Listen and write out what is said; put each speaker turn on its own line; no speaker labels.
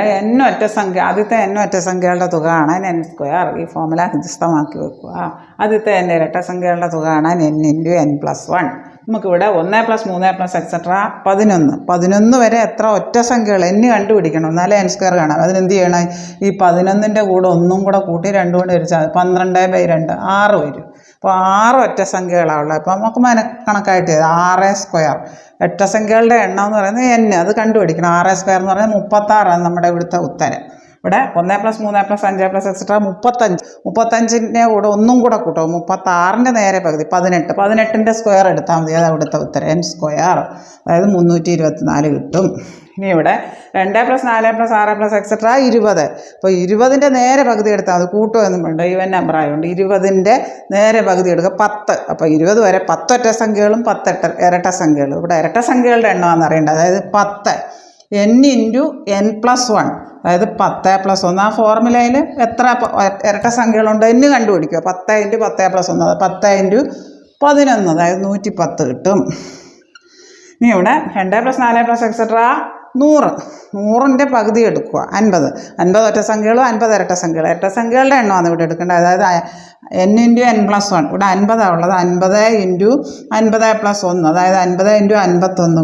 N ഒറ്റ സംഖ്യ ആദ്യത്തെ എൻ ഒറ്റ സംഖ്യകളുടെ തുക കാണാൻ എൻ സ്ക്വയർ ഈ ഫോമുല ഹൃദയസ്ഥമാക്കി വെക്കുക. ആദ്യത്തെ എൻ ഇരട്ട സംഖ്യകളുടെ തുക കാണാൻ n into n plus one നമുക്കിവിടെ ഒന്ന് പ്ലസ് മൂന്ന് പ്ലസ് എക്സെട്ര പതിനൊന്ന്. പതിനൊന്ന് വരെ എത്ര ഒറ്റ സംഖ്യകൾ എന്നെ കണ്ടുപിടിക്കണം. എന്നാലേ എൻ സ്ക്വയർ കാണാം. അതിനെന്ത് ചെയ്യണം? ഈ പതിനൊന്നിന്റെ കൂടെ ഒന്നും കൂടെ കൂട്ടി രണ്ടും കൊണ്ട് വരിച്ചാൽ. പന്ത്രണ്ട് ബൈ രണ്ട്. ആറ് വരും. അപ്പോൾ ആറ് ഒറ്റ സംഖ്യകളാണ് ഉള്ളത് അപ്പോൾ നമുക്ക് മന കണക്കായിട്ട് ആറ് സ്ക്വയർ ഒറ്റ സംഖ്യകളുടെ എണ്ണം എന്ന് പറയുന്നത് എൻ അത് കണ്ടുപിടിക്കണം. ആറ് സ്ക്വയർ എന്ന് പറയുന്നത് മുപ്പത്താറാണ് നമ്മുടെ ഇവിടുത്തെ ഉത്തരം. ഇവിടെ ഒന്ന് പ്ലസ് മൂന്ന് പ്ലസ് അഞ്ച് പ്ലസ് എക്സെട്ര മുപ്പത്തഞ്ച്. മുപ്പത്തഞ്ചിന്റെ കൂടെ ഒന്നും കൂടെ കൂട്ടും. മുപ്പത്താറിന്റെ നേരെ പകുതി പതിനെട്ട്. പതിനെട്ടിന്റെ സ്ക്വയർ എടുത്താൽ മതി. അത് അവിടുത്തെ ഉത്തരം. എൻ സ്ക്വയർ അതായത് മുന്നൂറ്റി ഇരുപത്തിനാല് കിട്ടും. ഇനി ഇവിടെ രണ്ട് പ്ലസ് നാല് പ്ലസ് ആറ് പ്ലസ് എക്സെട്ര ഇരുപത്. അപ്പോൾ ഇരുപതിന്റെ നേരെ പകുതി എടുത്താൽ മതി. കൂട്ടുമൊന്നും വേണ്ട ഈവൻ നമ്പർ ആയതുകൊണ്ട് ഇരുപതിന്റെ നേരെ പകുതി എടുക്കുക. പത്ത്. അപ്പോൾ ഇരുപത് വരെ പത്തൊറ്റ സംഖ്യകളും പത്തെട്ട ഇരട്ട സംഖ്യകളും. ഇവിടെ ഇരട്ട സംഖ്യകളുടെ എണ്ണമാണെന്ന് അറിയേണ്ടത് അതായത് പത്ത്. N into n plus one അതായത് പത്ത് പ്ലസ് ഒന്ന്. ആ ഫോർമുലയിൽ എത്ര ഇരട്ട സംഖ്യകളുണ്ട് എന്ന് കണ്ടുപിടിക്കുക. പത്ത് ഇന്റു പത്ത് പ്ലസ് ഒന്ന്. പത്ത് ഇന്റു പതിനൊന്ന്. അതായത് നൂറ്റി പത്ത് കിട്ടും. ഇനി ഇവിടെ രണ്ട് പ്ലസ് നാല് പ്ലസ് എക്സെട്ര നൂറ്. നൂറിന്റെ പകുതി എടുക്കുക. അൻപത്. അൻപത് ഒറ്റ സംഖ്യകളും അൻപത് ഇരട്ട സംഖ്യകൾ ഇരട്ട സംഖ്യകളുടെ എണ്ണമാണ് ഇവിടെ എടുക്കേണ്ടത്. അതായത് n into n plus one ഇവിടെ അൻപതാണ് ഉള്ളത്. അൻപത് ഇന്റു അൻപത് പ്ലസ് ഒന്ന്. അതായത് അൻപത് ഇന്റു അൻപത്തൊന്ന്.